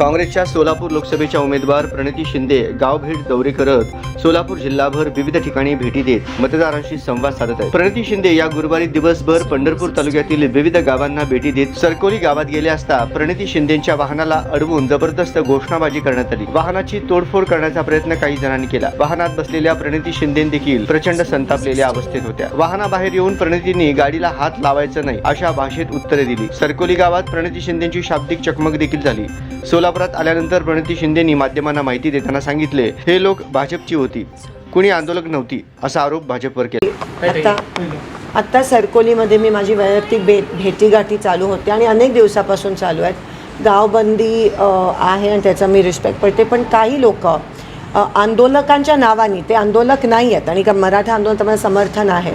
काँग्रेसच्या सोलापूर लोकसभेच्या उमेदवार प्रणिती शिंदे गावभेट दौरे करत सोलापूर जिल्हाभर विविध ठिकाणी भेटी देत मतदारांशी संवाद साधत आहेत. प्रणिती शिंदे या गुरुवारी दिवसभर पंढरपूर तालुक्यातील विविध गावांना भेटी देत सरकोली गावात गेले असता प्रणिती शिंदेच्या वाहनाला अडवून जबरदस्त घोषणाबाजी करण्यात आली. वाहनाची तोडफोड करण्याचा प्रयत्न काही जणांनी केला. वाहनात बसलेल्या प्रणिती शिंदे देखील प्रचंड संतापलेल्या अवस्थेत होत्या. वाहनाबाहेर येऊन प्रणितींनी गाडीला हात लावायचं नाही अशा भाषेत उत्तरे दिली. सरकोली गावात प्रणिती शिंदेची शाब्दिक चकमक देखील झाली. सोला कोल्हापुरात आल्यानंतर प्रणिती शिंदेनी माध्यमांना माहिती देताना सांगितले हे लोक भाजपची होती. कुणी आंदोलक नव्हती असा आरोप भाजपवर केला. आत्ता सरकोलीमध्ये मी माझी वैयक्तिक भे भेटीगाठी चालू होते आणि अनेक दिवसापासून चालू आहेत. गावबंदी आहे आणि त्याचा मी रिस्पेक्ट पडते पण काही लोक आंदोलकांच्या नावाने ते आंदोलक नाही आहेत आणि का मराठा आंदोलन समर्थन आहे.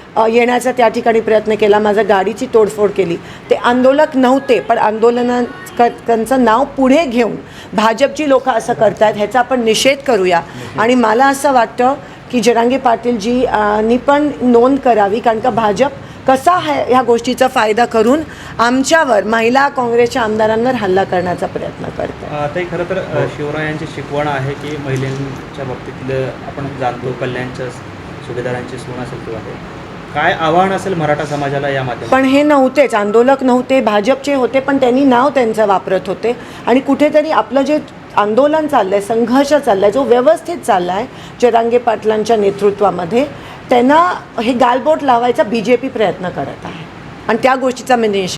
येण्याचा त्या ठिकाणी प्रयत्न केला. माझ्या गाडीची तोडफोड केली. ते आंदोलक नव्हते पण आंदोलना त्यांचं नाव पुढे घेऊन भाजपची लोक असं करतायत ह्याचा आपण निषेध करूया. आणि मला असं वाटतं की जरांगे पाटीलजी नी पण नोंद करावी कारण का भाजप कसा है ह्या गोष्टीचा फायदा करून आमच्यावर महिला काँग्रेसच्या आमदारांवर हल्ला करण्याचा प्रयत्न करतात ते खरं तर शिवरायांची शिकवण आहे की महिलांच्या बाबतीतलं आपण जाणतो कल्याणच्या सुभेदारांची सून असेल किंवा काय आव्हान असेल मराठा समाजाला या माध्यमातून? पण हे नव्हतेच आंदोलक नव्हते भाजपचे होते पण त्यांनी नाव त्यांचं वापरत होते. आणि कुठेतरी आपलं जे आंदोलन चाललं आहे संघर्ष चालला आहे जो व्यवस्थित चालला आहे जरांगे पाटलांच्या नेतृत्वामध्ये त्यांना हे गालबोट लावायचा बी जे पी प्रयत्न करत आहे. आणि त्या गोष्टीचा मी निष